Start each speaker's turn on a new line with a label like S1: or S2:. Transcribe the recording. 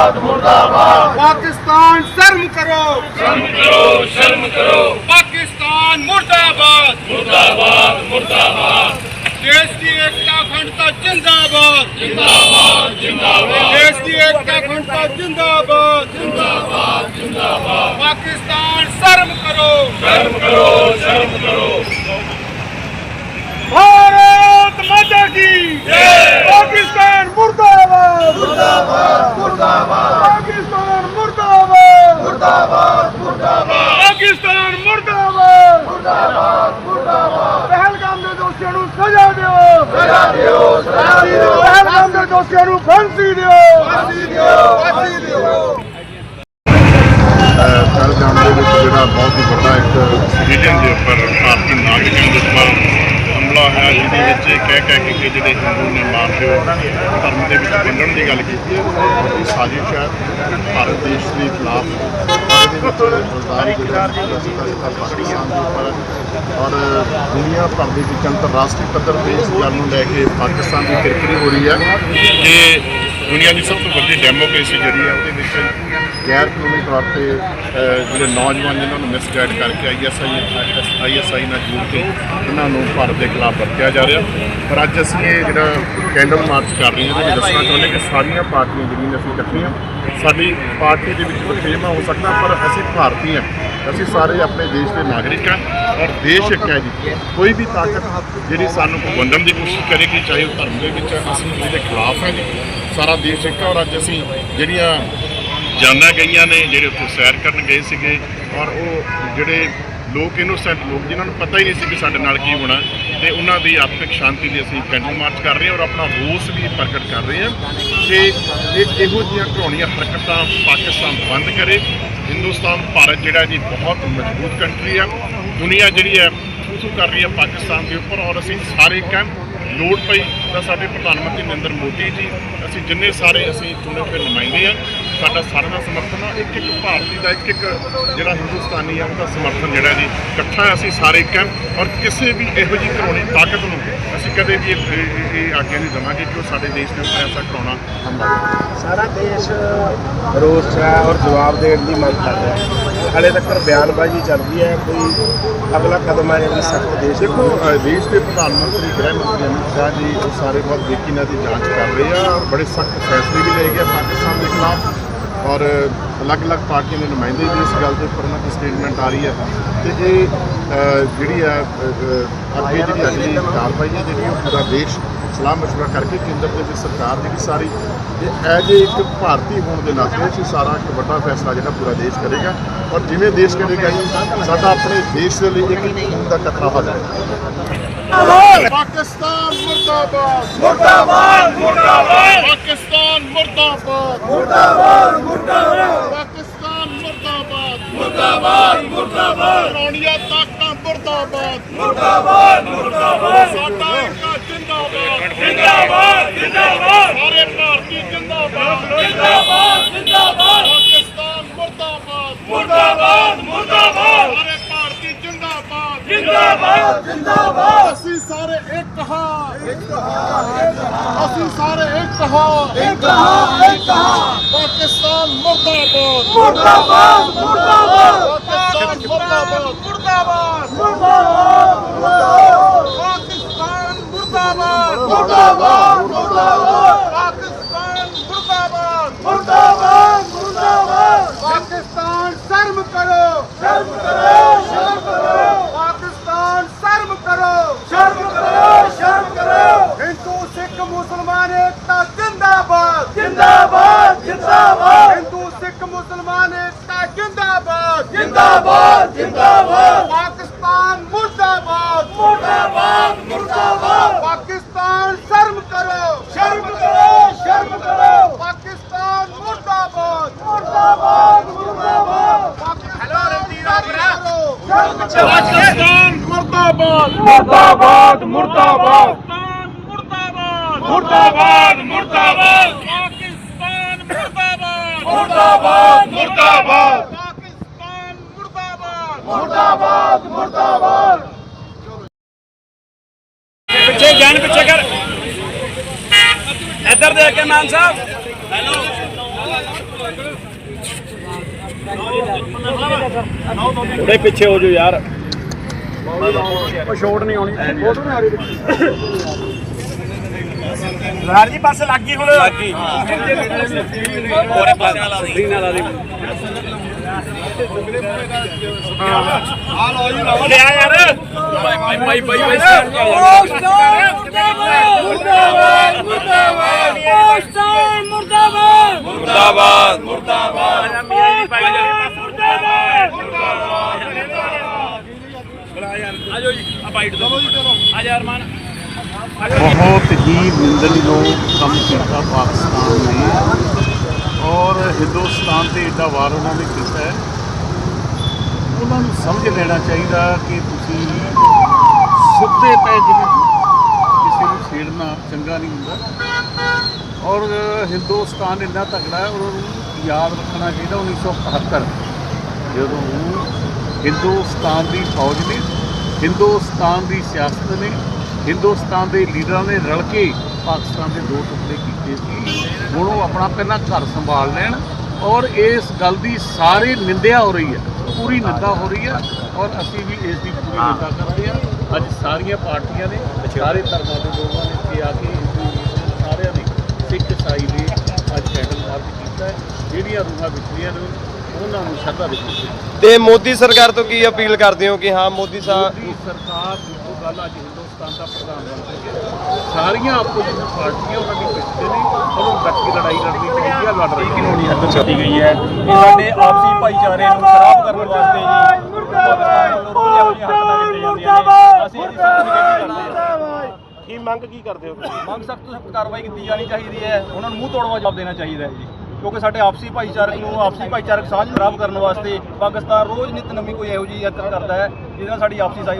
S1: ਮੁਰਦਾਬਾਦ ਮੁਰਦਾਬਾਦ। ਪਾਕਿਸਤਾਨ ਸ਼ਰਮ ਕਰੋ।
S2: ਸ਼ਰਮ ਕਰੋ ਸ਼ਰਮ ਕਰੋ।
S1: ਪਾਕਿਸਤਾਨ ਮੁਰਦਾਬਾਦ।
S2: ਮੁਰਦਾਬਾਦ ਮੁਰਦਾਬਾਦ।
S1: ਦੇਸ਼ ਦੀ ਏਕਤਾ ਅਖੰਡਤਾ ਜਿੰਦਾਬਾਦ।
S2: ਜਿੰਦਾਬਾਦ ਜਿੰਦਾਬਾਦ।
S1: ਦੇਸ਼ ਦੀ ਏਕਤਾ ਅਖੰਡਤਾ ਜਿੰਦਾਬਾਦ। ਜਿੰਦਾਬਾਦ ਜਿੰਦਾਬਾਦ। ਪਾਕਿਸਤਾਨ ਸ਼ਰਮ ਕਰੋ।
S2: ਸ਼ਰਮ ਕਰੋ ਸ਼ਰਮ ਕਰੋ।
S1: ਭਾਰਤ ਮਾਤਾ ਕੀ
S2: ਜੈ।
S1: ਪਾਕਿਸਤਾਨ ਮੁਰਦਾਬਾਦ। ਮੁਰਦਾਬਾਦ। ਮੁਰਦਾਬਾਦ ਪਾਕਿਸਤਾਨ ਮੁਰਦਾਬਾਦ। ਮੁਰਦਾਬਾਦ ਮੁਰਦਾਬਾਦ। ਪਾਕਿਸਤਾਨ ਮੁਰਦਾਬਾਦ। ਮੁਰਦਾਬਾਦ ਮੁਰਦਾਬਾਦ। ਪਹਿਲਗਾਮ ਦੇ ਦੋਸ਼ੀਆਂ ਨੂੰ ਸਜ਼ਾ ਦਿਓ। ਸਜ਼ਾ ਦਿਓ ਸਜ਼ਾ ਦਿਓ। ਪਹਿਲਗਾਮ ਦੇ ਦੋਸ਼ੀਆਂ ਨੂੰ ਫਾਂਸੀ ਦਿਓ। ਫਾਂਸੀ ਦਿਓ ਫਾਂਸੀ ਦਿਓ।
S3: ਪਹਿਲਗਾਮ ਦੇ ਵਿੱਚ ਜਿਹੜਾ ਬਹੁਤ ਹੀ ਵੱਡਾ ਇੱਕ ਸਿਵੀਲੀਅਨ ਦੇ ਉੱਪਰ ਭਾਰਤੀ ਨਾਗਰਿਕਾਂ ਦੇ ਉੱਪਰ ਹਮਲਾ ਹੋਇਆ ਵਿੱਚ ਇਹ ਕਹਿ ਕਹਿ ਕੇ ਜਿਹੜੇ ਹਿੰਦੂ ਨੇ ਮਾਰ ਦਿਓ ਧਰਮ ਦੇ ਵਿੱਚ ਵੰਡਣ ਦੀ ਗੱਲ ਕੀਤੀ ਹੈ। ਬਹੁਤ ਸਾਜ਼ਿਸ਼ ਹੈ, ਭਾਰਤ ਦੇਸ਼ ਦੇ ਖਿਲਾਫ ਔਰ ਦੁਨੀਆ ਭਰ ਦੇ ਵਿੱਚ ਅੰਤਰਰਾਸ਼ਟਰੀ ਪੱਧਰ ਤੇ ਇਸ ਗੱਲ ਨੂੰ ਲੈ ਕੇ ਪਾਕਿਸਤਾਨ ਦੀ ਕਿਰਕਰੀ ਹੋ ਰਹੀ ਹੈ ਕਿ ਦੁਨੀਆ ਦੀ ਸਭ ਤੋਂ ਵੱਡੀ ਡੈਮੋਕ੍ਰੇਸੀ ਜਿਹੜੀ ਹੈ ਉਹਦੇ ਵਿੱਚ ਗੈਰ ਕਾਨੂੰਨੀ ਤੌਰ ਤੇ ਜਿਹੜੇ ਨੌਜਵਾਨ ਜਿਨ੍ਹਾਂ ਨੂੰ ਮਿਸਗਾਈਡ ਕਰਕੇ ਆਈਐਸਆਈ ਆਈਐਸਆਈ ਨਾਲ ਜੋੜ ਕੇ ਇਹਨਾਂ ਨੂੰ ਭਾਰਤ ਦੇ ਖਿਲਾਫ ਵਰਤਿਆ ਜਾ ਰਿਹਾ। ਪਰ ਅੱਜ ਅਸੀਂ ਇਹ ਜਿਹੜਾ ਕੈਂਡਲ ਮਾਰਚ ਕਰ ਰਹੇ ਹਾਂ, ਇਹਦੇ ਦੱਸਣਾ ਚਾਹੁੰਦੇ ਕਿ ਸਾਰੀਆਂ ਪਾਰਟੀਆਂ ਜਿਹੜੀਆਂ ਅਸੀਂ ਇਕੱਠੀਆਂ ਸਾਡੀ ਪਾਰਟੀ ਦੇ ਵਿੱਚ ਵਖਰੇਵਾਂ ਹੋ ਸਕਦਾ, ਪਰ ਅਸੀਂ ਭਾਰਤੀ ਹਾਂ। ਅਸੀਂ ਸਾਰੇ ਆਪਣੇ ਦੇਸ਼ ਦੇ ਨਾਗਰਿਕ ਹਾਂ ਔਰ ਦੇਸ਼ ਇੱਕ ਹੈ ਜੀ। ਕੋਈ ਵੀ ਤਾਕਤ ਜਿਹੜੀ ਸਾਨੂੰ ਕੋਈ ਵੰਡਣ ਦੀ ਕੋਸ਼ਿਸ਼ ਕਰੇਗੀ, ਚਾਹੇ ਉਹ ਧਰਮ ਦੇ ਵਿੱਚ ਅਸੀਂ ਇਹਦੇ ਖਿਲਾਫ ਹਾਂ ਜੀ। ਸਾਰਾ ਦੇਸ਼ ਇੱਕ ਹੈ ਔਰ ਅੱਜ ਅਸੀਂ ਜਿਹੜੀਆਂ ਜਾਨਾਂ ਗਈਆਂ ਨੇ, ਜਿਹੜੇ ਉੱਥੇ ਸੈਰ ਕਰਨ ਗਏ ਸੀਗੇ ਔਰ ਉਹ ਜਿਹੜੇ ਲੋਕ ਇਨੋਸੈਂਟ ਲੋਕ ਜਿਨ੍ਹਾਂ ਨੂੰ ਪਤਾ ਹੀ ਨਹੀਂ ਸੀ ਕਿ ਸਾਡੇ ਨਾਲ ਕੀ ਹੋਣਾ, ਤੇ ਉਹਨਾਂ ਦੀ ਆਤਮਿਕ ਸ਼ਾਂਤੀ ਲਈ ਅਸੀਂ ਕੈਂਡਲ ਮਾਰਚ ਕਰ ਰਹੇ ਹਾਂ ਔਰ ਆਪਣਾ ਰੋਸ ਵੀ ਪ੍ਰਗਟ ਕਰ ਰਹੇ ਹਾਂ ਕਿ ਇਹ ਇਹੋ ਜਿਹੀਆਂ ਘਰੋਣੀਆਂ ਹਰਕਤਾਂ ਪਾਕਿਸਤਾਨ ਬੰਦ ਕਰੇ। ਹਿੰਦੁਸਤਾਨ, ਭਾਰਤ ਜਿਹੜਾ ਜੀ ਬਹੁਤ ਮਜ਼ਬੂਤ ਕੰਟਰੀ ਆ। ਦੁਨੀਆ ਜਿਹੜੀ ਹੈ ਥੂ ਕਰ ਰਹੀ ਹੈ ਪਾਕਿਸਤਾਨ ਦੇ ਉੱਪਰ ਔਰ ਅਸੀਂ ਸਾਰੇ ਕੈਂਪ ਲੋੜ ਪਈ ਤਾਂ ਸਾਡੇ ਪ੍ਰਧਾਨ ਮੰਤਰੀ ਨਰਿੰਦਰ ਮੋਦੀ ਜੀ, ਅਸੀਂ ਜਿੰਨੇ ਸਾਰੇ ਅਸੀਂ ਚੁਣੇ ਹੋਏ ਨੁਮਾਇੰਦੇ ਆ ਸਾਡਾ ਸਾਰਿਆਂ ਦਾ ਸਮਰਥਨ ਆ। ਇੱਕ ਇੱਕ ਭਾਰਤੀ ਦਾ ਇੱਕ ਇੱਕ ਜਿਹੜਾ ਹਿੰਦੁਸਤਾਨੀ ਆ ਉਹਦਾ ਸਮਰਥਨ ਜਿਹੜਾ ਜੀ ਇਕੱਠਾ ਅਸੀਂ ਸਾਰੇ ਕੈਂਪ ਔਰ ਕਿਸੇ ਵੀ ਇਹੋ ਜਿਹੀ ਘਰੋਣੀ ਤਾਕਤ ਨੂੰ ਅਸੀਂ ਕਦੇ ਵੀ ਇਹ ਆਗਿਆ ਨਹੀਂ ਦੇਵਾਂਗੇ ਕਿ ਉਹ ਸਾਡੇ ਦੇਸ਼ ਦੇ ਐਸਾ ਕਰਾਉਣਾ ਕਰੇ
S4: ਸਾਰਾ ਦੇਸ਼ ਰੋਸ ਹੈ ਔਰ ਜਵਾਬ ਦੇਣ ਦੀ ਮੰਗ ਕਰ ਰਿਹਾ ਹੈ। ਹਾਲੇ ਤੱਕ ਬਿਆਨਬਾਜ਼ੀ ਚੱਲ ਰਹੀ ਹੈ ਕੋਈ ਅਗਲਾ ਕਦਮ ਹੈ ਜਿਹੜਾ ਸਖਤ ਦੇਸ਼
S3: ਦੇਖੋ ਦੇਸ਼ ਦੇ ਪ੍ਰਧਾਨ ਮੰਤਰੀ ਗ੍ਰਹਿ ਮੰਤਰੀ ਅਮਿਤ ਸ਼ਾਹ ਜੀ ਉਹ ਸਾਰੇ ਬਹੁਤ ਬਰੀਕੀ ਨਾਲ ਦੀ ਜਾਂਚ ਕਰ ਰਹੇ ਆ ਔਰ ਬੜੇ ਸਖਤ ਫੈਸਲੇ ਵੀ ਲਏ ਗਏ ਪਾਕਿਸਤਾਨ ਦੇ ਖਿਲਾਫ ਔਰ ਅਲੱਗ-ਅਲੱਗ ਪਾਰਟੀਆਂ ਦੇ ਨੁਮਾਇੰਦੇ ਵੀ ਇਸ ਗੱਲ ਦੇ ਉੱਪਰ ਉਹਨਾਂ ਦੀ ਸਟੇਟਮੈਂਟ ਆ ਰਹੀ ਹੈ। ਤੇ ਇਹ ਜਿਹੜੀ ਆ ਅੱਗੇ ਜਿਹੜੀ ਅਗਲੀ ਕਾਰਵਾਈ ਹੈ, ਜਿਹੜੀ ਉਹ ਪੂਰਾ ਦੇਸ਼ ਸਲਾਹ ਮਸ਼ਵਰਾ ਕਰਕੇ ਕੇਂਦਰ ਦੇ ਵਿੱਚ ਸਰਕਾਰ ਜਿਹੜੀ ਸਾਰੀ ਇਹ ਐਜ ਇੱਕ ਭਾਰਤੀ ਹੋਣ ਦੇ ਨਾਤੇ ਅਸੀਂ ਸਾਰਾ ਇੱਕ ਵੱਡਾ ਫੈਸਲਾ ਜਿਹੜਾ ਪੂਰਾ ਦੇਸ਼ ਕਰੇਗਾ ਔਰ ਜਿਵੇਂ ਦੇਸ਼ ਕਰੇਗਾ ਜੀ ਸਾਡਾ ਆਪਣੇ ਦੇਸ਼ ਦੇ ਲਈ ਇੱਕ ਖੂਨ ਦਾ ਕਤਰਾ ਹੋ ਜਾਏਗਾ। ਪਾਕਿਸਤਾਨ ਮੁਰਦਾਬਾਦ!
S1: ਮੁਰਦਾਬਾਦ! ਮੁਰਦਾਬਾਦ!
S3: ਪਾਕਿਸਤਾਨ ਮੁਰਦਾਬਾਦ!
S1: ਮੁਰਦਾਬਾਦ! ਮੁਰਦਾਬਾਦ!
S3: ਪਾਕਿਸਤਾਨ ਮੁਰਦਾਬਾਦ!
S1: ਮੁਰਦਾਬਾਦ! ਮੁਰਦਾਬਾਦ!
S3: ਰੌਣੀਆਂ ਤਾਕਤਾਂ ਮੁਰਦਾਬਾਦ!
S1: ਮੁਰਦਾਬਾਦ! ਮੁਰਦਾਬਾਦ!
S3: ਸਾਡਾ ਇੱਕ ਜਿੰਦਾਬਾਦ
S1: ਜਿੰਦਾਬਾਦ ਜਿੰਦਾਬਾਦ
S3: ਸਾਰੇ ਭਾਰਤੀ ਜਿੰਦਾਬਾਦ
S1: ਜਿੰਦਾਬਾਦ ਜਿੰਦਾਬਾਦ
S3: ਪਾਕਿਸਤਾਨ ਮੁਰਦਾਬਾਦ
S1: ਮੁਰਦਾਬਾਦ!
S3: ਸਾਰੇ ਭਾਰਤੀ ਜਿੰਦਾਬਾਦ।
S1: ਜਿੰਦਾਬਾਦ ਜਿੰਦਾਬਾਦ!
S3: ਅਸੀਂ ਸਾਰੇ ਇੱਕ ਹਾਂ। ਇੱਕ ਹਾਂ ਅਸੀਂ ਸਾਰੇ ਇੱਕ ਹਾਂ।
S1: ਇੱਕ ਹਾਂ ਇੱਕ ਹਾਂ!
S3: ਪਾਕਿਸਤਾਨ ਮੁਰਦਾਬਾਦ।
S1: ਮੁਰਦਾਬਾਦ ਮੁਰਦਾਬਾਦ
S3: ਪਾਕਿਸਤਾਨ ਮੁਰਦਾਬਾਦ
S1: ਮੁਰਦਾਬਾਦ ਮੁਰਦਾਬਾਦ ਪਾਕਿਸਤਾਨ ਮੁਰਦਾਬਾਦ ਮੁਰਦਾਬਾਦ ਮੁਰਦਾਬਾਦ ਪਾਕਿਸਤਾਨ ਮੁਰਦਾਬਾਦ ਮੁਰਦਾਬਾਦ ਮੁਰਦਾਬਾਦ ਪਾਕਿਸਤਾਨ ਸ਼ਰਮ ਕਰੋ ਸ਼ਰਮ ਕਰੋ ਸ਼ਰਮ ਕਰੋ ਪਾਕਿਸਤਾਨ ਸ਼ਰਮ ਕਰੋ ਸ਼ਰਮ ਕਰੋ ਸ਼ਰਮ ਕਰੋ ਹਿੰਦੂ ਸਿੱਖ ਮੁਸਲਮਾਨ ਏਕਤਾ ਜਿੰਦਾਬਾਦ ਜਿੰਦਾਬਾਦ। ਹਿੰਦੂ ਸਿੱਖ ਮੁਸਲਮਾਨ ਏਕਤਾ ਜਿੰਦਾਬਾਦ। ਜਿੰਦਾਬਾਦ ਜਿੰਦਾਬਾਦ। ਪਾਕਿਸਤਾਨ ਮੁਰਦਾਬਾਦ। ਮੁਰਦਾਬਾਦ ਮੁਰਦਾਬਾਦ। ਪਾਕਿਸਤਾਨ ਸ਼ਰਮ ਕਰੋ। ਸ਼ਰਮ ਕਰੋ ਸ਼ਰਮ ਕਰੋ। ਪਾਕਿਸਤਾਨ ਮੁਰਦਾਬਾਦ। ਮੁਰਦਾਬਾਦ ਮੁਰਦਾਬਾਦ। ਪਾਕਿਸਤਾਨ ਸ਼ਰਮ ਕਰੋ।
S3: ਪਾਕਿਸਤਾਨ ਮੁਰਦਾਬਾਦ।
S1: ਮੁਰਦਾਬਾਦ ਮੁਰਦਾਬਾਦ।
S2: ਮੁਰਦਾਬਾਦ। ਮੁਰਦਾਬਾਦ ਪਾਕਿਸਤਾਨ ਮੁਰਦਾਬਾਦ
S1: ਮੁਰਦਾਬਾਦ ਮੁਰਦਾਬਾਦ
S3: ਪਾਕਿਸਤਾਨ ਮੁਰਦਾਬਾਦ
S1: ਮੁਰਦਾਬਾਦ।
S5: ਪਿੱਛੇ ਜਾਨ ਪਿੱਛੇ ਕਰ। ਇੱਧਰ ਦੇਖ ਕੇ ਮਾਨ ਸਾਹਿਬ। ਥੋੜੇ ਪਿੱਛੇ ਹੋ ਜਾਓ ਯਾਰ। ਉਹ ਨਹੀਂ ਆਉਣੀ। ਫੋਟੋ ਨਹੀਂ ਆ ਰਹੀ ਰਾਰ ਜੀ ਪਾਸੇ ਲੱਗ ਗਈ ਹੁਣ। ਲੱਗ। ਗਈ ਹੋਰੇ ਪਾਸੇ ਨਾਲ ਲਾ ਦੇ। ਨਾਲ ਆ ਬਾਈਟ ਦੋ ਆ ਜਾ ਅਰਮਾਨ
S6: ਬਹੁਤ ਹੀ ਨਿੰਦਣਯੋਗ ਕੰਮ ਕੀਤਾ ਪਾਕਿਸਤਾਨ ਨੇ ਔਰ ਹਿੰਦੁਸਤਾਨ ਤੇ ਏਡਾ ਵਾਰ ਉਹਨਾਂ ਨੇ ਕੀਤਾ ਹੈ। ਉਹਨਾਂ ਨੂੰ ਸਮਝ ਲੈਣਾ ਚਾਹੀਦਾ ਕਿ ਤੁਸੀਂ ਸੁੱਤੇ ਪਏ ਜਿਵੇਂ ਕਿਸੇ ਨੂੰ ਛੇੜਨਾ ਚੰਗਾ ਨਹੀਂ ਹੁੰਦਾ। ਔਰ ਹਿੰਦੁਸਤਾਨ ਇੰਨਾ ਤਕੜਾ ਹੈ ਔਰ ਉਹਨੂੰ ਯਾਦ ਰੱਖਣਾ ਚਾਹੀਦਾ 1971 ਜਦੋਂ ਹਿੰਦੁਸਤਾਨ ਦੀ ਫੌਜ ਨੇ, ਹਿੰਦੁਸਤਾਨ ਦੀ ਸਿਆਸਤ ਨੇ, ਹਿੰਦੁਸਤਾਨ ਦੇ ਲੀਡਰਾਂ ਨੇ ਰਲ ਕੇ ਪਾਕਿਸਤਾਨ ਦੇ ਦੋ ਟੁਕੜੇ ਸੀ ਹੁਣ ਉਹ ਆਪਣਾ ਪਹਿਲਾਂ ਘਰ ਸੰਭਾਲ ਲੈਣ ਔਰ ਇਸ ਗੱਲ ਦੀ ਸਾਰੀ ਨਿੰਦਿਆ ਹੋ ਰਹੀ ਹੈ। ਪੂਰੀ ਨਿੰਦਾ ਹੋ ਰਹੀ ਹੈ ਔਰ ਅਸੀਂ ਵੀ ਇਸ ਦੀ ਪੂਰੀ ਨਿੰਦਾ ਕਰਦੇ ਹਾਂ। ਅੱਜ ਸਾਰੀਆਂ ਪਾਰਟੀਆਂ ਨੇ ਸਾਰੇ ਧਰਮਾਂ ਦੇ ਲੋਕਾਂ ਨੇ ਇੱਥੇ ਆ ਕੇ ਸਾਰਿਆਂ ਨੇ ਸਿੱਖ ਇਸਾਈ ਨੇ ਅੱਜ ਕੈਂਡਲ ਮਾਰਚ ਕੀਤਾ ਹੈ। ਜਿਹੜੀਆਂ ਰੂਹਾਂ ਵਿਚਲੀਆਂ ਨੇ ਉਹਨਾਂ ਨੂੰ ਸ਼ਰਧਾ ਦਿੱਤੀ
S7: ਤੇ ਮੋਦੀ ਸਰਕਾਰ ਤੋਂ ਕੀ ਅਪੀਲ ਕਰਦੇ ਹੋ ਕਿ ਹਾਂ ਮੋਦੀ ਸਾਹਿਬ
S6: ਸਰਕਾਰ ਦੀ ਗੱਲ ਅੱਜ ਹਿੰਦੁਸਤਾਨ ਦਾ ਪ੍ਰਧਾਨ ਮੰਤਰੀ ਹੈ ਸਾਰੀਆਂ ਆਪੋਜੀਸ਼ਨ ਪਾਰਟੀਆਂ ਉਹਨਾਂ ਦੀ ਪਿੱਛੇ ਨੇ ਉਹਨੂੰ ਡਟ ਕੇ ਲੜਾਈ ਲੜਨੀ ਚਾਹੀਦੀ ਹੈ ਲੜ ਰਹੀ ਹੈ
S5: ਕੀਤੀ ਗਈ ਹੈ। ਇਹ ਸਾਡੇ ਆਪਸੀ ਭਾਈਚਾਰੇ ਨੂੰ ਖਰਾਬ ਕਰਨ ਵਾਸਤੇ ਜੀ ਪਾਕਿਸਤਾਨ ਨੂੰ ਰੋਜ਼ ਜਾਂਦੀਆਂ ਨੇ ਅਸੀਂ ਇਸ ਨੂੰ
S4: ਕੀ ਮੰਗ ਕੀ ਕਰਦੇ ਹੋ
S5: ਮੰਗ ਸਖਤ ਤੋਂ ਸਖਤ ਕਾਰਵਾਈ ਕੀਤੀ ਜਾਣੀ ਚਾਹੀਦੀ ਹੈ। ਉਹਨਾਂ ਨੂੰ ਮੂੰਹ ਤੋੜਵਾ ਜਵਾਬ ਦੇਣਾ ਚਾਹੀਦਾ ਹੈ ਜੀ। ਕਿਉਂਕਿ ਸਾਡੇ ਆਪਸੀ ਭਾਈਚਾਰਕ ਨੂੰ ਆਪਸੀ ਭਾਈਚਾਰਕ ਸਾਂਝ ਖਰਾਬ ਕਰਨ ਵਾਸਤੇ ਪਾਕਿਸਤਾਨ ਰੋਜ਼ ਨਿਤ ਨਵੀਂ ਕੋਈ ਇਹੋ ਜਿਹੀ ਹਰਕਤ ਕਰਦਾ ਹੈ ਜਿਹਦੇ ਨਾਲ ਸਾਡੀ ਆਪਸੀ ਸਾਈ